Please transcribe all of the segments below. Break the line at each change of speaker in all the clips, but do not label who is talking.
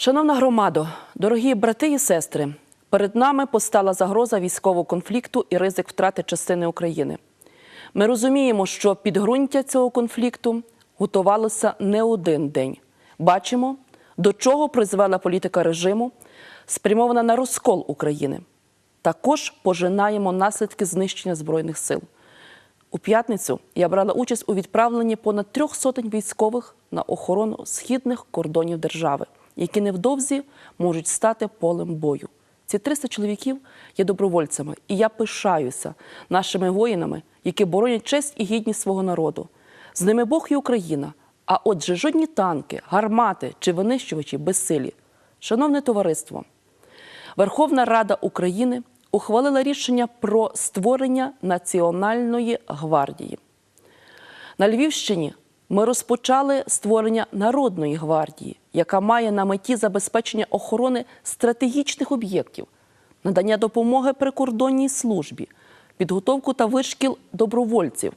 Шановна громадо, дорогі брати і сестри, перед нами постала загроза військового конфлікту і ризик втрати частини України. Ми розуміємо, що підґрунтя цього конфлікту готувалося не один день. Бачимо, до чого призвела політика режиму, спрямована на розкол України. Також пожинаємо наслідки знищення збройних сил. У п'ятницю я брала участь у відправленні понад трьох сотень військових на охорону східних кордонів держави, які невдовзі можуть стати полем бою. Ці 300 чоловіків є добровольцями, і я пишаюся нашими воїнами, які боронять честь і гідність свого народу. З ними Бог і Україна. А отже, жодні танки, гармати чи винищувачі безсилі. Шановне товариство, Верховна Рада України ухвалила рішення про створення Національної гвардії. На Львівщині ми розпочали створення Народної гвардії, яка має на меті забезпечення охорони стратегічних об'єктів, надання допомоги прикордонній службі, підготовку та вишкіл добровольців.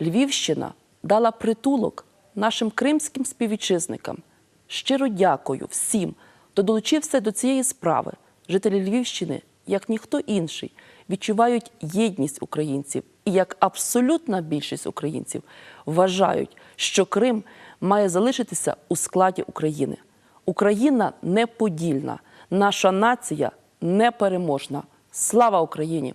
Львівщина дала притулок нашим кримським співвітчизникам. Щиро дякую всім, хто долучився до цієї справи. Жителі Львівщини, як ніхто інший, відчувають єдність українців і як абсолютна більшість українців вважають, що Крим має залишитися у складі України. Україна неподільна, наша нація непереможна. Слава Україні!